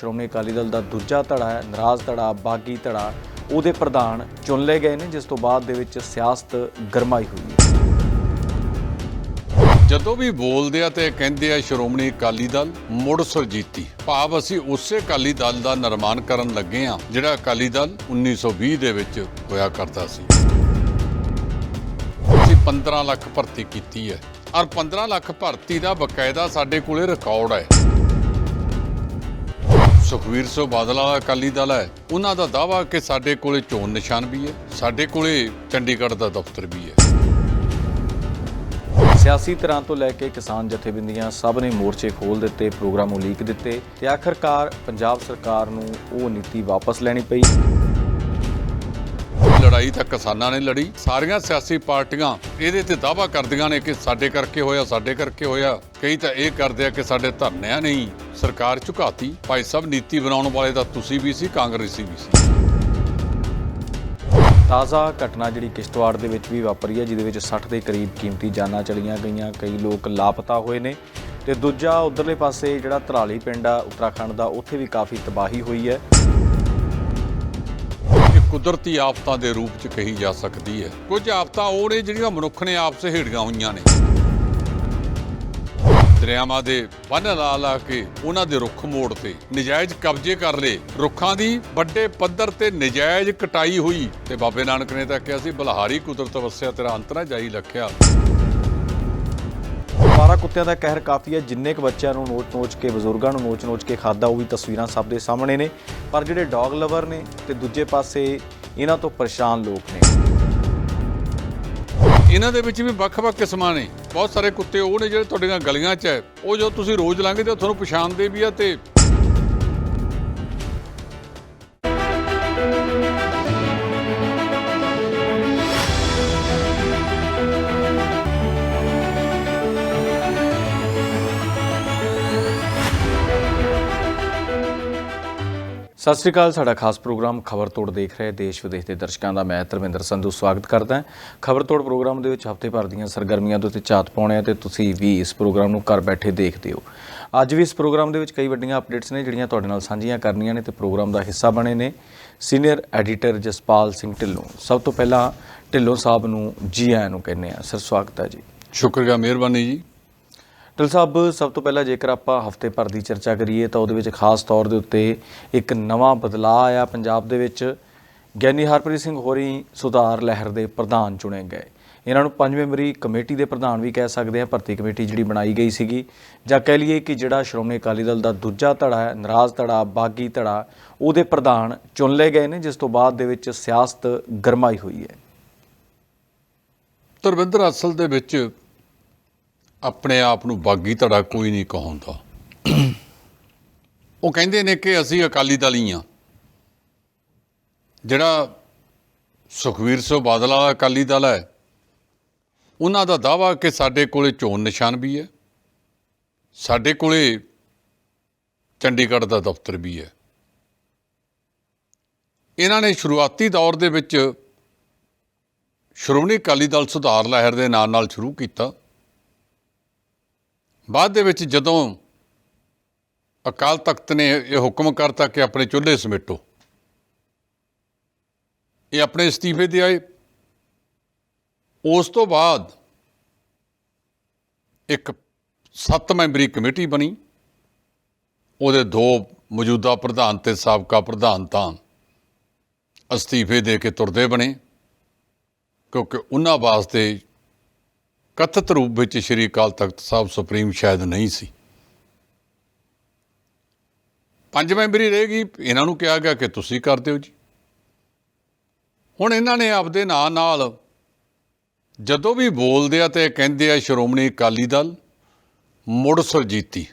ਸ਼੍ਰੋਮਣੀ ਅਕਾਲੀ ਦਲ ਦਾ ਦੂਜਾ ਧੜਾ ਹੈ, ਨਰਾਜ਼ ਧੜਾ, ਬਾਗੀ ਧੜਾ। ਉਹਦੇ ਪ੍ਰਧਾਨ ਚੁਣ ਲਏ ਗਏ ਨੇ, ਜਿਸ ਤੋਂ ਬਾਅਦ ਦੇ ਵਿੱਚ ਸਿਆਸਤ ਗਰਮਾਈ ਹੋਈ ਹੈ। ਜਦੋਂ ਵੀ ਬੋਲਦੇ ਆ ਤੇ ਕਹਿੰਦੇ ਆ ਸ਼੍ਰੋਮਣੀ ਅਕਾਲੀ ਦਲ ਮੁੜ ਸੁਰਜੀਤੀ। ਭਾਵ ਅਸੀਂ ਉਸੇ ਅਕਾਲੀ ਦਲ ਦਾ ਨਿਰਮਾਣ ਕਰਨ ਲੱਗੇ ਆ, ਜਿਹੜਾ ਅਕਾਲੀ ਦਲ 1920 ਦੇ ਵਿੱਚ ਹੋਇਆ ਕਰਦਾ ਸੀ। ਅਸੀਂ 15 ਲੱਖ ਭਰਤੀ ਕੀਤੀ ਹੈ। ਔਰ 15 ਲੱਖ ਭਰਤੀ ਦਾ ਬਕਾਇਦਾ ਸਾਡੇ ਕੋਲੇ ਰਿਕਾਰਡ ਹੈ। ਸੁਖਵੀਰ ਸਿੰਘ ਬਾਦਲ ਵਾਲਾ ਅਕਾਲੀ ਦਲ ਹੈ ਉਹਨਾਂ ਦਾ ਦਾਵਾ ਕਿ ਸਾਡੇ ਕੋਲੇ ਚੋਣ ਨਿਸ਼ਾਨ ਵੀ ਹੈ ਸਾਡੇ ਕੋਲੇ ਚੰਡੀਗੜ੍ਹ ਦਾ ਦਫ਼ਤਰ ਵੀ ਹੈ। ਸਿਆਸੀ ਤਰ੍ਹਾਂ ਤੋਂ ਲੈ ਕੇ ਕਿਸਾਨ ਜਥੇਬੰਦੀਆਂ ਸਭ ਨੇ ਮੋਰਚੇ ਖੋਲ ਦਿੱਤੇ ਪ੍ਰੋਗਰਾਮ ਉਲੀਕ ਦਿੱਤੇ ਤੇ ਆਖਰਕਾਰ ਪੰਜਾਬ ਸਰਕਾਰ ਨੂੰ ਉਹ ਨੀਤੀ ਵਾਪਸ ਲੈਣੀ ਪਈ। ਲੜਾਈ ਤਾਂ ਕਿਸਾਨਾਂ ਨੇ ਲੜੀ ਸਾਰੀਆਂ ਸਿਆਸੀ ਪਾਰਟੀਆਂ ਇਹਦੇ ਤੇ ਦਾਵਾ ਕਰਦੀਆਂ ਨੇ ਕਿ ਸਾਡੇ ਕਰਕੇ ਹੋਇਆ ਸਾਡੇ ਕਰਕੇ ਹੋਇਆ ਕਈ ਤਾਂ ਇਹ ਕਰਦੇ ਆ ਕਿ ਸਾਡੇ ਧਰਨਿਆਂ ਨਹੀਂ ਸਰਕਾਰ ਝੁਕਾਤੀ। ਭਾਈ ਸਾਹਿਬ ਨੀਤੀ ਬਣਾਉਣ ਵਾਲੇ ਤਾਂ ਤੁਸੀਂ ਵੀ ਸੀ ਕਾਂਗਰਸੀ ਵੀ ਸੀ। ਤਾਜ਼ਾ ਘਟਨਾ ਜਿਹੜੀ ਕਿਸ਼ਤਵਾੜ ਦੇ ਵਿੱਚ ਵੀ ਵਾਪਰੀ ਹੈ ਜਿਹਦੇ ਵਿੱਚ 60 ਦੇ ਕਰੀਬ ਕੀਮਤੀ ਜਾਨਾਂ ਚਲੀਆਂ ਗਈਆਂ ਕਈ ਲੋਕ ਲਾਪਤਾ ਹੋਏ ਨੇ ਤੇ ਦੂਜਾ ਉਧਰਲੇ ਪਾਸੇ ਜਿਹੜਾ ਧਰਾਲੀ ਪਿੰਡ ਆ ਉੱਤਰਾਖੰਡ ਦਾ ਉੱਥੇ ਵੀ ਕਾਫੀ ਤਬਾਹੀ ਹੋਈ ਹੈ। ਇਹ ਕੁਦਰਤੀ ਆਫਤਾਂ ਦੇ ਰੂਪ 'ਚ ਕਹੀ ਜਾ ਸਕਦੀ ਹੈ। ਕੁਝ ਆਫਤਾਂ ਉਹ ਨੇ ਜਿਹੜੀਆਂ ਮਨੁੱਖ ਨੇ ਆਪ ਸਹੇੜੀਆਂ ਹੋਈਆਂ ਨੇ। ਦਰਿਆਵਾਂ ਦੇ ਬੰਨ ਲਾ ਲਾ ਕੇ ਉਹਨਾਂ ਦੇ ਰੁੱਖ ਮੋੜ ਤੇ ਨਜਾਇਜ਼ ਕਬਜ਼ੇ ਕਰ ਲਏ। ਰੁੱਖਾਂ ਦੀ ਵੱਡੇ ਪੱਧਰ ਤੇ ਨਜਾਇਜ਼ ਕਟਾਈ ਹੋਈ ਤੇ ਬਾਬੇ ਨਾਨਕ ਨੇ ਤਾਂ ਕਿਹਾ ਸੀ ਬਲਹਾਰੀ ਕੁਦਰਤ ਵਸਿਆ ਤੇਰਾ ਅੰਤਰਾ ਜਾਈ ਲਖਿਆ। ਬਾਰਾਂ ਕੁੱਤਿਆਂ ਦਾ ਕਹਿਰ ਕਾਫੀ ਹੈ ਜਿੰਨੇ ਕੁ ਬੱਚਿਆਂ ਨੂੰ ਨੋਚ-ਨੋਚ ਕੇ ਬਜ਼ੁਰਗਾਂ ਨੂੰ ਨੋਚ-ਨੋਚ ਕੇ ਖਾਦਾ ਉਹ ਵੀ ਤਸਵੀਰਾਂ ਸਭ ਦੇ ਸਾਹਮਣੇ ਨੇ। ਪਰ ਜਿਹੜੇ ਡੌਗ ਲਵਰ ਨੇ ਤੇ ਦੂਜੇ ਪਾਸੇ ਇਹਨਾਂ ਤੋਂ ਪਰੇਸ਼ਾਨ ਲੋਕ ਨੇ। ਇਹਨਾਂ ਦੇ ਵਿੱਚ ਵੀ ਵੱਖ-ਵੱਖ ਕਿਸਮਾਂ ਨੇ। ਬਹੁਤ ਸਾਰੇ ਕੁੱਤੇ, ਉਹ ਨੇ ਜਿਹੜੇ ਤੁਹਾਡੀਆਂ ਗਲੀਆਂ 'ਚ ਹੈ, ਉਹ ਜਦੋਂ ਤੁਸੀਂ ਰੋਜ਼ ਲੰਘਦੇ ਹੋ, ਤੁਹਾਨੂੰ ਪਛਾਣਦੇ ਵੀ ਆ ਤੇ ਸਤਿ ਸ਼੍ਰੀ ਅਕਾਲ, ਸਾਡਾ ਖਾਸ ਪ੍ਰੋਗਰਾਮ ਖਬਰ ਤੋੜ ਦੇਖ ਰਹੇ ਦੇਸ਼ ਵਿਦੇਸ਼ ਦੇ ਦਰਸ਼ਕਾਂ ਦਾ ਮੈਂ ਧਰਮਿੰਦਰ ਸੰਧੂ ਸਵਾਗਤ ਕਰਦਾ ਖਬਰ ਤੋੜ ਪ੍ਰੋਗਰਾਮ ਦੇ ਵਿੱਚ ਹਫ਼ਤੇ ਭਰ ਦੀਆਂ ਸਰਗਰਮੀਆਂ ਦੇ ਉੱਤੇ ਝਾਤ ਪਾਉਣੇ ਆ ਤੇ ਤੁਸੀਂ ਵੀ ਇਸ ਪ੍ਰੋਗਰਾਮ ਨੂੰ ਘਰ ਬੈਠੇ ਦੇਖਦੇ ਹੋ। ਅੱਜ ਵੀ ਇਸ ਪ੍ਰੋਗਰਾਮ ਦੇ ਵਿੱਚ ਕਈ ਵੱਡੀਆਂ ਅਪਡੇਟਸ ਨੇ ਜਿਹੜੀਆਂ ਤੁਹਾਡੇ ਨਾਲ ਸਾਂਝੀਆਂ ਕਰਨੀਆਂ ਨੇ ਤੇ ਪ੍ਰੋਗਰਾਮ ਦਾ ਹਿੱਸਾ ਬਣੇ ਨੇ ਸੀਨੀਅਰ ਐਡੀਟਰ ਜਸਪਾਲ ਸਿੰਘ ਢਿੱਲੋਂ। ਸਭ ਤੋਂ ਪਹਿਲਾਂ ਢਿੱਲੋਂ ਸਾਹਿਬ ਨੂੰ ਜੀ ਆਇਆਂ ਨੂੰ ਕਹਿੰਦੇ ਆ ਸਰ, ਸਵਾਗਤ ਹੈ ਜੀ। ਸ਼ੁਕਰੀਆ, ਮਿਹਰਬਾਨੀ ਜੀ। ਢਿੱਲ ਸਾਹਿਬ, ਸਭ ਤੋਂ ਪਹਿਲਾਂ ਜੇਕਰ ਆਪਾਂ ਹਫ਼ਤੇ ਭਰ ਦੀ ਚਰਚਾ ਕਰੀਏ ਤਾਂ ਉਹਦੇ ਵਿੱਚ ਖਾਸ ਤੌਰ ਦੇ ਉੱਤੇ ਇੱਕ ਨਵਾਂ ਬਦਲਾਅ ਆਇਆ ਪੰਜਾਬ ਦੇ ਵਿੱਚ। ਗਿਆਨੀ ਹਰਪ੍ਰੀਤ ਸਿੰਘ ਹੋਰੀ ਸੁਧਾਰ ਲਹਿਰ ਦੇ ਪ੍ਰਧਾਨ ਚੁਣੇ ਗਏ। ਇਹਨਾਂ ਨੂੰ ਪੰਜ ਮੈਂਬਰੀ ਕਮੇਟੀ ਦੇ ਪ੍ਰਧਾਨ ਵੀ ਕਹਿ ਸਕਦੇ ਆ ਭਰਤੀ ਕਮੇਟੀ ਜਿਹੜੀ ਬਣਾਈ ਗਈ ਸੀਗੀ। ਜਾਂ ਕਹਿ ਲਈਏ ਕਿ ਜਿਹੜਾ ਸ਼੍ਰੋਮਣੀ ਅਕਾਲੀ ਦਲ ਦਾ ਦੂਜਾ ਧੜਾ ਹੈ, ਨਰਾਜ਼ ਧੜਾ, ਬਾਗੀ ਧੜਾ, ਉਹਦੇ ਪ੍ਰਧਾਨ ਚੁਣ ਲਏ ਗਏ ਨੇ, ਜਿਸ ਤੋਂ ਬਾਅਦ ਦੇ ਵਿੱਚ ਸਿਆਸਤ ਗਰਮਾਈ ਹੋਈ ਹੈ। ਧਰਮਿੰਦਰ, ਅਸਲ ਦੇ ਵਿੱਚ ਆਪਣੇ ਆਪ ਨੂੰ ਬਾਗੀ ਧੜਾ ਕੋਈ ਨਹੀਂ ਕਹਾਉਂਦਾ। ਉਹ ਕਹਿੰਦੇ ਨੇ ਕਿ ਅਸੀਂ ਅਕਾਲੀ ਦਲ ਹੀ ਆ ਜਿਹੜਾ ਸੁਖਵੀਰ ਸਿੰਘ ਬਾਦਲ ਵਾਲਾ ਅਕਾਲੀ ਦਲ ਹੈ, ਉਹਨਾਂ ਦਾ ਦਾਵਾ ਕਿ ਸਾਡੇ ਕੋਲੇ ਚੋਣ ਨਿਸ਼ਾਨ ਵੀ ਹੈ, ਸਾਡੇ ਕੋਲੇ ਚੰਡੀਗੜ੍ਹ ਦਾ ਦਫ਼ਤਰ ਵੀ ਹੈ। ਇਹਨਾਂ ਨੇ ਸ਼ੁਰੂਆਤੀ ਦੌਰ ਦੇ ਵਿੱਚ ਸ਼੍ਰੋਮਣੀ ਅਕਾਲੀ ਦਲ ਸੁਧਾਰ ਲਹਿਰ ਦੇ ਨਾਲ ਨਾਲ ਸ਼ੁਰੂ ਕੀਤਾ। ਬਾਅਦ ਦੇ ਵਿੱਚ ਜਦੋਂ ਅਕਾਲ ਤਖਤ ਨੇ ਇਹ ਹੁਕਮ ਕਰਤਾ ਕਿ ਆਪਣੇ ਚੁੱਲ੍ਹੇ ਸਮੇਟੋ, ਇਹ ਆਪਣੇ ਅਸਤੀਫੇ ਦੇ ਆਏ। ਉਸ ਤੋਂ ਬਾਅਦ ਇੱਕ ਸੱਤ ਮੈਂਬਰੀ ਕਮੇਟੀ ਬਣੀ। ਉਹਦੇ ਦੋ ਮੌਜੂਦਾ ਪ੍ਰਧਾਨ ਤੇ ਸਾਬਕਾ ਪ੍ਰਧਾਨ ਤਾਂ ਅਸਤੀਫੇ ਦੇ ਕੇ ਤੁਰਦੇ ਬਣੇ, ਕਿਉਂਕਿ ਉਹਨਾਂ ਵਾਸਤੇ ਕਥਿਤ ਰੂਪ ਵਿੱਚ ਸ਼੍ਰੀ ਅਕਾਲ ਤਖਤ ਸਾਹਿਬ ਸੁਪਰੀਮ ਸ਼ਾਇਦ ਨਹੀਂ ਸੀ। ਪੰਜ ਮੈਂਬਰੀ ਰਹੇਗੀ ਇਹਨਾਂ ਨੂੰ ਕਿਹਾ ਗਿਆ ਕਿ ਤੁਸੀਂ ਕਰ ਦਿਓ ਜੀ। ਹੁਣ ਇਹਨਾਂ ਨੇ ਆਪਦੇ ਨਾਂ ਨਾਲ ਜਦੋਂ ਵੀ ਬੋਲਦੇ ਆ ਤੇ ਕਹਿੰਦੇ ਆ ਸ਼੍ਰੋਮਣੀ ਅਕਾਲੀ ਦਲ, ਮੁੜ ਸੁਰਜੀਤੀ।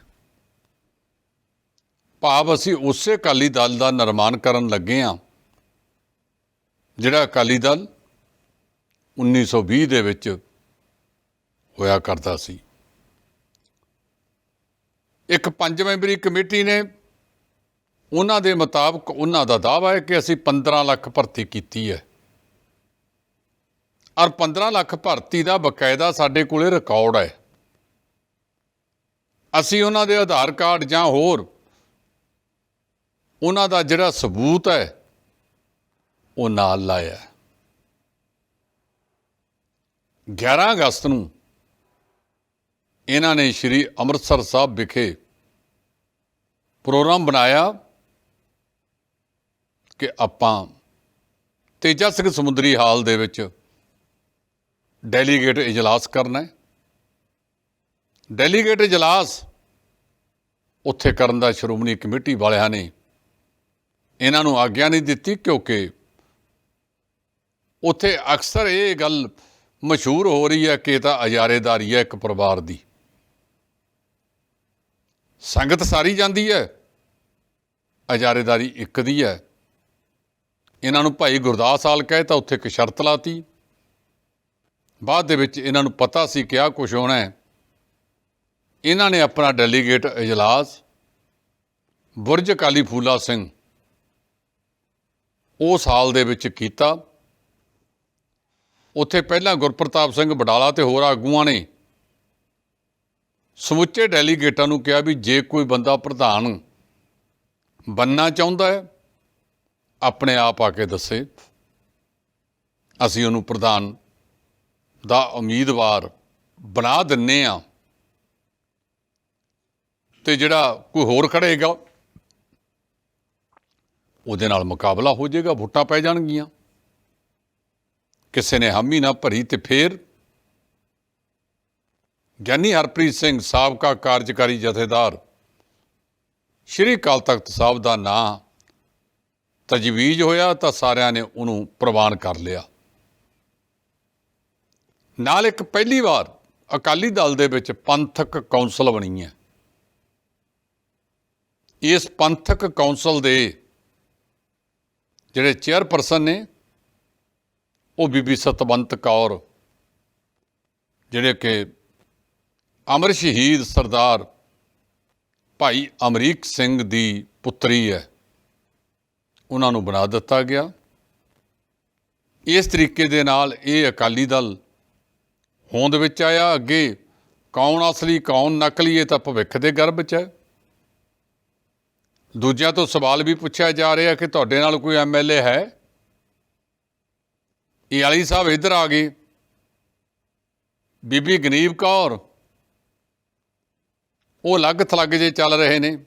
ਭਾਵ ਅਸੀਂ ਉਸੇ ਅਕਾਲੀ ਦਲ ਦਾ ਨਿਰਮਾਣ ਕਰਨ ਲੱਗੇ ਆ ਜਿਹੜਾ ਅਕਾਲੀ ਦਲ 1920 ਦੇ ਵਿੱਚ ਹੋਇਆ ਕਰਦਾ ਸੀ। ਇੱਕ ਪੰਜ ਮੈਂਬਰੀ ਕਮੇਟੀ ਨੇ ਉਹਨਾਂ ਦੇ ਮੁਤਾਬਕ ਉਹਨਾਂ ਦਾ ਦਾਅਵਾ ਹੈ ਕਿ ਅਸੀਂ 15 ਲੱਖ ਭਰਤੀ ਕੀਤੀ ਹੈ। ਔਰ 15 ਲੱਖ ਭਰਤੀ ਦਾ ਬਕਾਇਦਾ ਸਾਡੇ ਕੋਲੇ ਰਿਕਾਰਡ ਹੈ। ਅਸੀਂ ਉਹਨਾਂ ਦੇ ਆਧਾਰ ਕਾਰਡ ਜਾਂ ਹੋਰ ਉਹਨਾਂ ਦਾ ਜਿਹੜਾ ਸਬੂਤ ਹੈ, ਉਹ ਨਾਲ ਲਾਇਆ। 11 ਅਗਸਤ ਨੂੰ ਇਹਨਾਂ ਨੇ ਸ੍ਰੀ ਅੰਮ੍ਰਿਤਸਰ ਸਾਹਿਬ ਵਿਖੇ ਪ੍ਰੋਗਰਾਮ ਬਣਾਇਆ ਕਿ ਆਪਾਂ ਤੇਜਾ ਸਿੰਘ ਸਮੁੰਦਰੀ ਹਾਲ ਦੇ ਵਿੱਚ ਡੈਲੀਗੇਟ ਇਜਲਾਸ ਕਰਨਾ ਹੈ। ਡੈਲੀਗੇਟ ਇਜਲਾਸ ਉੱਥੇ ਕਰਨ ਦਾ ਸ਼੍ਰੋਮਣੀ ਕਮੇਟੀ ਵਾਲਿਆਂ ਨੇ ਇਹਨਾਂ ਨੂੰ ਆਗਿਆ ਨਹੀਂ ਦਿੱਤੀ ਕਿਉਂਕਿ ਉੱਥੇ ਅਕਸਰ ਇਹ ਗੱਲ ਮਸ਼ਹੂਰ ਹੋ ਰਹੀ ਹੈ ਕਿ ਇਹ ਤਾਂ ਅਜਾਰੇਦਾਰੀ ਹੈ ਇੱਕ ਪਰਿਵਾਰ ਦੀ। ਸੰਗਤ ਸਾਰੀ ਜਾਂਦੀ ਹੈ। ਅਜਾਰੇਦਾਰੀ ਇੱਕ ਦੀ ਹੈ। ਇਹਨਾਂ ਨੂੰ ਭਾਈ ਗੁਰਦਾਸ ਆਲ ਕਹੇ ਤਾਂ ਉੱਥੇ ਇੱਕ ਸ਼ਰਤ ਲਾਤੀ। ਬਾਅਦ ਦੇ ਵਿੱਚ ਇਹਨਾਂ ਨੂੰ ਪਤਾ ਸੀ ਕਿ ਆਹ ਕੁਝ ਹੋਣਾ ਹੈ। ਇਹਨਾਂ ਨੇ ਆਪਣਾ ਡੈਲੀਗੇਟ ਇਜਲਾਸ, ਬੁਰਜ ਕਾਲੀ ਫੂਲਾ ਸਿੰਘ ਉਹ ਸਾਲ ਦੇ ਵਿੱਚ ਕੀਤਾ। ਉੱਥੇ ਪਹਿਲਾਂ ਗੁਰਪ੍ਰਤਾਪ ਸਿੰਘ ਬਡਾਲਾ ਤੇ ਹੋਰ ਆਗੂਆਂ ਨੇ ਸਮੁੱਚੇ ਡੈਲੀਗੇਟਾਂ ਨੂੰ ਕਿਹਾ ਵੀ ਜੇ ਕੋਈ ਬੰਦਾ ਪ੍ਰਧਾਨ ਬੰਨਾ ਚਾਹੁੰਦਾ ਹੈ, ਆਪਣੇ ਆਪ ਆ ਕੇ ਦੱਸੇ। ਅਸੀਂ ਉਹਨੂੰ ਪ੍ਰਧਾਨ ਦਾ ਉਮੀਦਵਾਰ ਬਣਾ ਦਿੰਨੇ ਆ। ਤੇ ਜਿਹੜਾ ਕੋਈ ਹੋਰ ਖੜੇਗਾ, ਉਹਦੇ ਨਾਲ ਮੁਕਾਬਲਾ ਹੋ ਜਾਏਗਾ, ਵੋਟਾਂ ਪੈ ਜਾਣਗੀਆਂ। ਕਿਸੇ ਨੇ ਹਾਮੀ ਨਾ ਭਰੀ ਤੇ ਫੇਰ ਗਿਆਨੀ ਹਰਪ੍ਰੀਤ ਸਿੰਘ ਸਾਬਕਾ ਕਾਰਜਕਾਰੀ ਜਥੇਦਾਰ। ਸ਼੍ਰੀ ਅਕਾਲ ਤਖਤ ਸਾਹਿਬ ਦਾ ਨਾਂ ਤਜਵੀਜ਼ ਹੋਇਆ ਤਾਂ ਸਾਰਿਆਂ ਨੇ ਉਹਨੂੰ ਪ੍ਰਵਾਨ ਕਰ ਲਿਆ। ਨਾਲ ਇੱਕ ਪਹਿਲੀ ਵਾਰ ਅਕਾਲੀ ਦਲ ਦੇ ਵਿੱਚ ਪੰਥਕ ਕੌਂਸਲ ਬਣੀ ਹੈ। ਇਸ ਪੰਥਕ ਕੌਂਸਲ ਦੇ ਜਿਹੜੇ ਚੇਅਰਪਰਸਨ ਨੇ, ਉਹ ਬੀਬੀ ਸਤਵੰਤ ਕੌਰ, ਜਿਹੜੇ ਕਿ ਅਮਰ ਸ਼ਹੀਦ ਸਰਦਾਰ ਭਾਈ ਅਮਰੀਕ ਸਿੰਘ ਦੀ ਪੁੱਤਰੀ ਹੈ। ਉਹਨਾਂ ਨੂੰ ਬਣਾ ਦਿੱਤਾ ਗਿਆ। ਇਸ ਤਰੀਕੇ ਦੇ ਨਾਲ ਇਹ ਅਕਾਲੀ ਦਲ ਹੋਂਦ ਵਿੱਚ ਆਇਆ। ਅੱਗੇ ਕੌਣ ਅਸਲੀ, ਕੌਣ ਨਕਲੀ, ਇਹ ਤਾਂ ਭਵਿੱਖ ਦੇ ਗਰਭ 'ਚ ਹੈ। ਦੂਜਿਆਂ ਤੋਂ ਸਵਾਲ ਵੀ ਪੁੱਛਿਆ ਜਾ ਰਿਹਾ ਕਿ ਤੁਹਾਡੇ ਨਾਲ ਕੋਈ ਐਮਐਲਏ ਹੈ? ਇਹ ਵਾਲੀ ਸਾਹਿਬ ਇੱਧਰ ਆ ਗਏ। ਬੀਬੀ ਗਨੀਬ ਕੌਰ ਉਹ ਅਲੱਗ ਥਲੱਗ ਜੇ ਚੱਲ ਰਹੇ ਨੇ।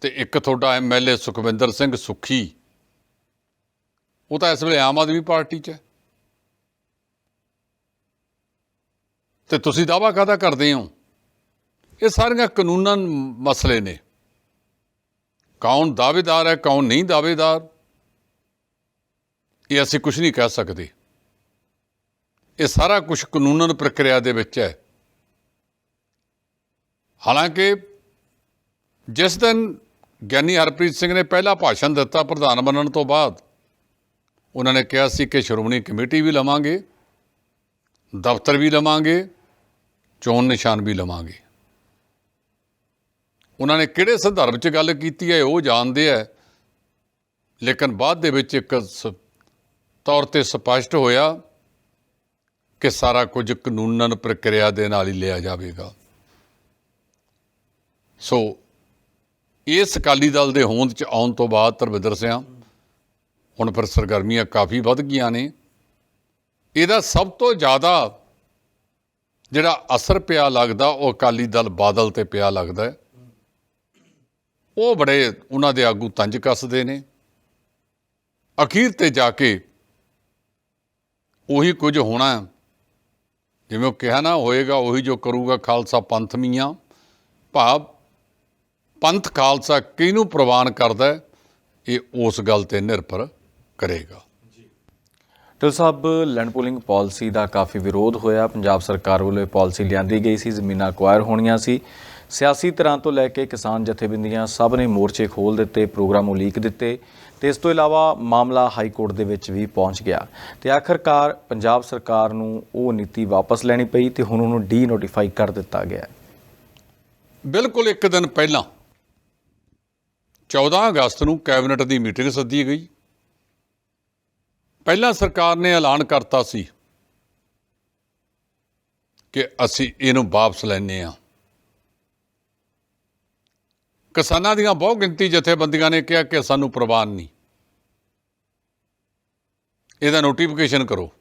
ਤੇ ਇੱਕ ਤੁਹਾਡਾ ਐਮਐਲਏ ਸੁਖਵਿੰਦਰ ਸਿੰਘ ਸੁਖੀ। ਉਹ ਤਾਂ ਇਸ ਵੇਲੇ ਆਮ ਆਦਮੀ ਪਾਰਟੀ 'ਚ ਹੈ। ਤੇ ਤੁਸੀਂ ਦਾਵਾ ਕਾਹਦਾ ਕਰਦੇ ਹੋ? ਇਹ ਸਾਰੀਆਂ ਕਾਨੂੰਨਨ ਮਸਲੇ ਨੇ। ਕੌਣ ਦਾਅਵੇਦਾਰ ਹੈ, ਕੌਣ ਨਹੀਂ ਦਾਅਵੇਦਾਰ, ਇਹ ਅਸੀਂ ਕੁਝ ਨਹੀਂ ਕਹਿ ਸਕਦੇ। ਇਹ ਸਾਰਾ ਕੁਝ ਕਾਨੂੰਨਨ ਪ੍ਰਕਿਰਿਆ ਦੇ ਵਿੱਚ ਹੈ। ਹਾਲਾਂਕਿ ਜਿਸ ਦਿਨ ਗਿਆਨੀ ਹਰਪ੍ਰੀਤ ਸਿੰਘ ਨੇ ਪਹਿਲਾ ਭਾਸ਼ਣ ਦਿੱਤਾ ਪ੍ਰਧਾਨ ਬਣਨ ਤੋਂ ਬਾਅਦ, ਉਹਨਾਂ ਨੇ ਕਿਹਾ ਸੀ ਕਿ ਸ਼੍ਰੋਮਣੀ ਕਮੇਟੀ ਵੀ ਲਵਾਂਗੇ, ਦਫ਼ਤਰ ਵੀ ਲਵਾਂਗੇ, ਚੋਣ ਨਿਸ਼ਾਨ ਵੀ ਲਵਾਂਗੇ। ਉਹਨਾਂ ਨੇ ਕਿਹੜੇ ਸੰਦਰਭ 'ਚ ਗੱਲ ਕੀਤੀ ਹੈ ਉਹ ਜਾਣਦੇ ਹੈ, ਲੇਕਿਨ ਬਾਅਦ ਦੇ ਵਿੱਚ ਇੱਕ ਸ- ਤੌਰ ਤੇ ਸਪਸ਼ਟ ਹੋਇਆ ਕਿ ਸਾਰਾ ਕੁਝ ਕਾਨੂੰਨਨ ਪ੍ਰਕਿਰਿਆ ਦੇ ਨਾਲ ਹੀ ਲਿਆ ਜਾਵੇਗਾ। ਸੋ ਇਸ ਅਕਾਲੀ ਦਲ ਦੇ ਹੋਂਦ 'ਚ ਆਉਣ ਤੋਂ ਬਾਅਦ ਧਰਮਿੰਦਰ ਸਿਆਂ, ਹੁਣ ਫਿਰ ਸਰਗਰਮੀਆਂ ਕਾਫੀ ਵੱਧ ਗਈਆਂ ਨੇ। ਇਹਦਾ ਸਭ ਤੋਂ ਜ਼ਿਆਦਾ ਜਿਹੜਾ ਅਸਰ ਪਿਆ ਲੱਗਦਾ, ਉਹ ਅਕਾਲੀ ਦਲ ਬਾਦਲ ਤੇ ਪਿਆ ਲੱਗਦਾ ਉਹ ਬੜੇ ਉਹਨਾਂ ਦੇ ਆਗੂ ਤੰਜ ਕੱਸਦੇ ਨੇ। ਅਖੀਰ ਤੇ ਜਾ ਕੇ ਉਹੀ ਕੁਝ ਹੋਣਾ ਜਿਵੇਂ ਉਹ ਕਿਹਾ ਨਾ, ਹੋਏਗਾ ਉਹੀ ਜੋ ਕਰੂਗਾ ਖਾਲਸਾ ਪੰਥ ਮੀਆਂ, ਭਾਵ ਪੰਥ ਖਾਲਸਾ ਕਿਹਨੂੰ ਪ੍ਰਵਾਨ ਕਰਦਾ ਇਹ ਉਸ ਗੱਲ ਤੇ ਨਿਰਭਰ ਕਰੇਗਾ। ਟਿਲ ਸਾਹਿਬ ਲੈਂਡ ਪੂਲਿੰਗ ਪਾਲਿਸੀ ਦਾ ਕਾਫੀ ਵਿਰੋਧ ਹੋਇਆ। ਪੰਜਾਬ ਸਰਕਾਰ ਵੱਲੋਂ ਇਹ ਪਾਲਿਸੀ ਲਿਆਂਦੀ ਗਈ ਸੀ ਜ਼ਮੀਨਾਂ ਅਕਵਾਇਰ ਹੋਣੀਆਂ ਸੀ। ਸਿਆਸੀ ਤਰ੍ਹਾਂ ਤੋਂ ਲੈ ਕੇ ਕਿਸਾਨ ਜਥੇਬੰਦੀਆਂ ਸਭ ਨੇ ਮੋਰਚੇ ਖੋਲ ਦਿੱਤੇ ਪ੍ਰੋਗਰਾਮ ਉਲੀਕ ਦਿੱਤੇ ਤੇ ਇਸ ਤੋਂ ਇਲਾਵਾ ਮਾਮਲਾ ਹਾਈ ਕੋਰਟ ਦੇ ਵਿੱਚ ਵੀ ਪਹੁੰਚ ਗਿਆ। ਤੇ ਆਖਰਕਾਰ ਪੰਜਾਬ ਸਰਕਾਰ ਨੂੰ ਉਹ ਨੀਤੀ ਵਾਪਸ ਲੈਣੀ ਪਈ ਤੇ ਹੁਣ ਉਹਨੂੰ ਡੀ ਨੋਟੀਫਾਈ ਕਰ ਦਿੱਤਾ ਗਿਆ। ਬਿਲਕੁਲ ਇੱਕ ਦਿਨ ਪਹਿਲਾਂ 14 ਅਗਸਤ ਨੂੰ ਕੈਬਨਿਟ ਦੀ ਮੀਟਿੰਗ ਸੱਦੀ ਗਈ। ਪਹਿਲਾਂ ਸਰਕਾਰ ਨੇ ਐਲਾਨ ਕਰਤਾ ਸੀ ਕਿ ਅਸੀਂ ਇਹਨੂੰ ਵਾਪਸ ਲੈਨੇ ਆ ਕਿਸਾਨਾਂ ਦੀਆਂ ਬਹੁ ਗਿਣਤੀ ਜਥੇਬੰਦੀਆਂ ਨੇ ਕਿਹਾ ਕਿ ਸਾਨੂੰ ਪ੍ਰਵਾਨ ਨਹੀਂ। ਇਹਦਾ ਨੋਟੀਫਿਕੇਸ਼ਨ ਕਰੋ।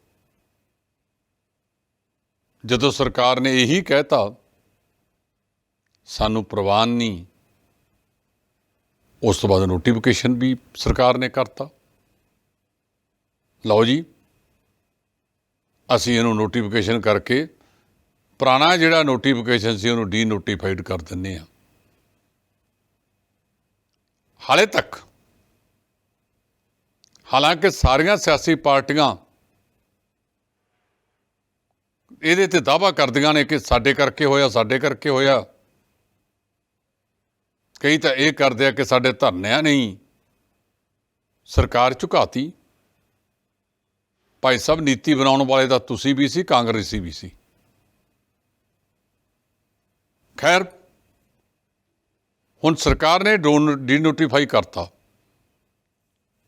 ਜਦੋਂ ਸਰਕਾਰ ਨੇ ਇਹੀ ਕਹਿਤਾ, ਸਾਨੂੰ ਪ੍ਰਵਾਨ ਨਹੀਂ। ਉਸ ਤੋਂ ਬਾਅਦ ਨੋਟੀਫਿਕੇਸ਼ਨ ਵੀ ਸਰਕਾਰ ਨੇ ਕਰਤਾ। ਲਓ ਜੀ, ਅਸੀਂ ਇਹਨੂੰ ਨੋਟੀਫਿਕੇਸ਼ਨ ਕਰਕੇ ਪੁਰਾਣਾ ਜਿਹੜਾ ਨੋਟੀਫਿਕੇਸ਼ਨ ਸੀ ਉਹਨੂੰ ਡੀ ਨੋਟੀਫਾਈਡ ਕਰ ਦਿੰਨੇ ਆ ਹਾਲੇ ਤੱਕ, ਹਾਲਾਂਕਿ ਸਾਰੀਆਂ ਸਿਆਸੀ ਪਾਰਟੀਆਂ ਇਹਦੇ ਤੇ ਦਾਅਵਾ ਕਰਦੀਆਂ ਨੇ ਕਿ ਸਾਡੇ ਕਰਕੇ ਹੋਇਆ, ਸਾਡੇ ਕਰਕੇ ਹੋਇਆ। ਕਈ ਤਾਂ ਇਹ ਕਰਦੇ ਆ ਕਿ ਸਾਡੇ ਧਰਨਿਆਂ ਨਹੀਂ ਸਰਕਾਰ ਝੁਕਾਤੀ। ਭਾਈ ਸਾਹਿਬ, ਨੀਤੀ ਬਣਾਉਣ ਵਾਲੇ ਤਾਂ ਤੁਸੀਂ ਵੀ ਸੀ, ਕਾਂਗਰਸੀ ਵੀ ਸੀ। ਖੈਰ, ਹੁਣ ਸਰਕਾਰ ਨੇ ਡੀਨੋਟੀਫਾਈ ਕਰਤਾ।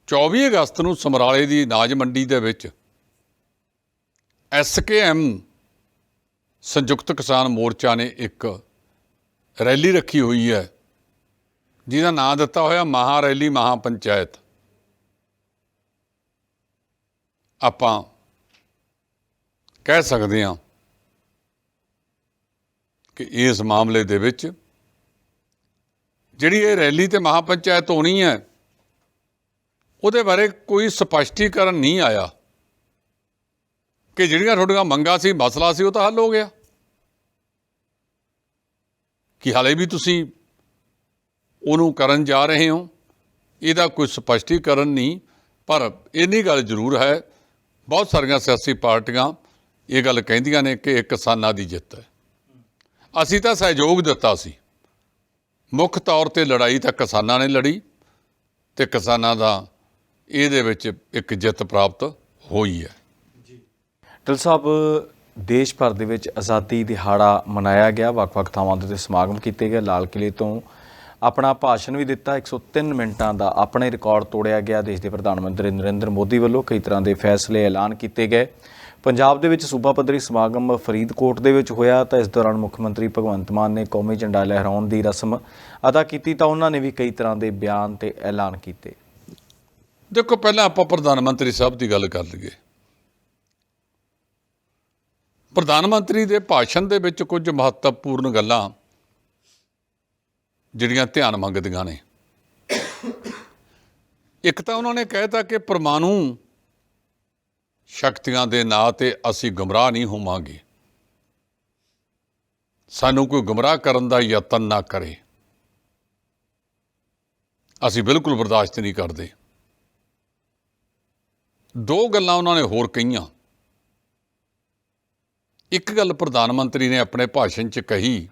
24 ਅਗਸਤ ਨੂੰ ਸਮਰਾਲੇ ਦੀ ਅਨਾਜ ਮੰਡੀ ਦੇ ਵਿੱਚ ਐਸਕੇਐਮ ਸੰਯੁਕਤ ਕਿਸਾਨ ਮੋਰਚਾ ਨੇ ਇੱਕ ਰੈਲੀ ਰੱਖੀ ਹੋਈ ਹੈ। ਜਿਹਦਾ ਨਾਂ ਦਿੱਤਾ ਹੋਇਆ ਮਹਾ ਰੈਲੀ ਮਹਾ ਪੰਚਾਇਤ ਆਪਾਂ ਕਹਿ ਸਕਦੇ ਹਾਂ ਕਿ ਇਸ ਮਾਮਲੇ ਦੇ ਵਿੱਚ ਜਿਹੜੀ ਇਹ ਰੈਲੀ ਤੇ ਮਹਾ ਪੰਚਾਇਤ ਹੋਣੀ ਹੈ, ਉਹਦੇ ਬਾਰੇ ਕੋਈ ਸਪਸ਼ਟੀਕਰਨ ਨਹੀਂ ਆਇਆ ਕਿ ਜਿਹੜੀਆਂ ਤੁਹਾਡੀਆਂ ਮੰਗਾਂ ਸੀ, ਮਸਲਾ ਸੀ, ਉਹ ਤਾਂ ਹੱਲ ਹੋ ਗਿਆ। ਕਿ ਹਾਲੇ ਵੀ ਤੁਸੀਂ ਉਹਨੂੰ ਕਰਨ ਜਾ ਰਹੇ ਹੋ। ਇਹਦਾ ਕੋਈ ਸਪਸ਼ਟੀਕਰਨ ਨਹੀਂ, ਪਰ ਇੰਨੀ ਗੱਲ ਜ਼ਰੂਰ ਹੈ, ਬਹੁਤ ਸਾਰੀਆਂ ਸਿਆਸੀ ਪਾਰਟੀਆਂ ਇਹ ਗੱਲ ਕਹਿੰਦੀਆਂ ਨੇ ਕਿ ਇਹ ਕਿਸਾਨਾਂ ਦੀ ਜਿੱਤ ਹੈ। ਅਸੀਂ ਤਾਂ ਸਹਿਯੋਗ ਦਿੱਤਾ ਸੀ। ਮੁੱਖ ਤੌਰ ਤੇ ਲੜਾਈ ਤਾਂ ਕਿਸਾਨਾਂ ਨੇ ਲੜੀ ਤੇ ਕਿਸਾਨਾਂ ਦਾ ਇਹਦੇ ਵਿੱਚ ਇੱਕ ਜਿੱਤ ਪ੍ਰਾਪਤ ਹੋਈ ਹੈ। ਜੀ। ਟਲ ਸਾਹਿਬ, ਦੇਸ਼ ਭਰ ਦੇ ਵਿੱਚ ਆਜ਼ਾਦੀ ਦਿਹਾੜਾ ਮਨਾਇਆ ਗਿਆ, ਵੱਖ-ਵੱਖ ਥਾਵਾਂ 'ਤੇ ਸਮਾਗਮ ਕੀਤੇ ਗਏ, ਲਾਲ ਕਿਲੇ ਤੋਂ ਆਪਣਾ ਭਾਸ਼ਣ ਵੀ ਦਿੱਤਾ। 103 ਮਿੰਟਾਂ ਦਾ ਆਪਣੇ ਰਿਕਾਰਡ ਤੋੜਿਆ ਗਿਆ। ਦੇਸ਼ ਦੇ ਪ੍ਰਧਾਨ ਮੰਤਰੀ ਨਰਿੰਦਰ ਮੋਦੀ ਵੱਲੋਂ ਕਈ ਤਰ੍ਹਾਂ ਦੇ ਫੈਸਲੇ ਐਲਾਨ ਕੀਤੇ ਗਏ। ਪੰਜਾਬ ਦੇ ਵਿੱਚ ਸੂਬਾ ਪੱਧਰੀ ਸਮਾਗਮ ਫਰੀਦਕੋਟ ਦੇ ਵਿੱਚ ਹੋਇਆ ਤਾਂ ਇਸ ਦੌਰਾਨ ਮੁੱਖ ਮੰਤਰੀ ਭਗਵੰਤ ਮਾਨ ਨੇ ਕੌਮੀ ਝੰਡਾ ਲਹਿਰਾਉਣ ਦੀ ਰਸਮ ਅਦਾ ਕੀਤੀ ਤਾਂ ਉਹਨਾਂ ਨੇ ਵੀ ਕਈ ਤਰ੍ਹਾਂ ਦੇ ਬਿਆਨ ਤੇ ਐਲਾਨ ਕੀਤੇ। ਦੇਖੋ, ਪਹਿਲਾਂ ਆਪਾਂ ਪ੍ਰਧਾਨ ਮੰਤਰੀ ਸਾਹਿਬ ਦੀ ਗੱਲ ਕਰ ਲਈਏ। ਪ੍ਰਧਾਨ ਮੰਤਰੀ ਦੇ ਭਾਸ਼ਣ ਦੇ ਵਿੱਚ ਕੁਝ ਮਹੱਤਵਪੂਰਨ ਗੱਲਾਂ ਜਿਹੜੀਆਂ ਧਿਆਨ ਮੰਗਦੀਆਂ ਨੇ। ਇੱਕ ਤਾਂ ਉਹਨਾਂ ਨੇ ਕਹਿਤਾ ਕਿ ਪਰਮਾਣੂ ਸ਼ਕਤੀਆਂ ਦੇ ਨਾਂ ਤੇ ਅਸੀਂ ਗਮਰਾਹ ਨਹੀਂ ਹੋਵਾਂਗੇ। ਸਾਨੂੰ ਕੋਈ ਗੁੰਮਰਾਹ ਕਰਨ ਦਾ ਯਤਨ ਨਾ ਕਰੇ। ਅਸੀਂ ਬਿਲਕੁਲ ਬਰਦਾਸ਼ਤ ਨਹੀਂ ਕਰਦੇ। ਦੋ ਗੱਲਾਂ ਉਹਨਾਂ ਨੇ ਹੋਰ ਕਹੀਆਂ। ਇੱਕ ਗੱਲ ਪ੍ਰਧਾਨ ਮੰਤਰੀ ਨੇ ਆਪਣੇ ਭਾਸ਼ਣ 'ਚ ਕਹੀ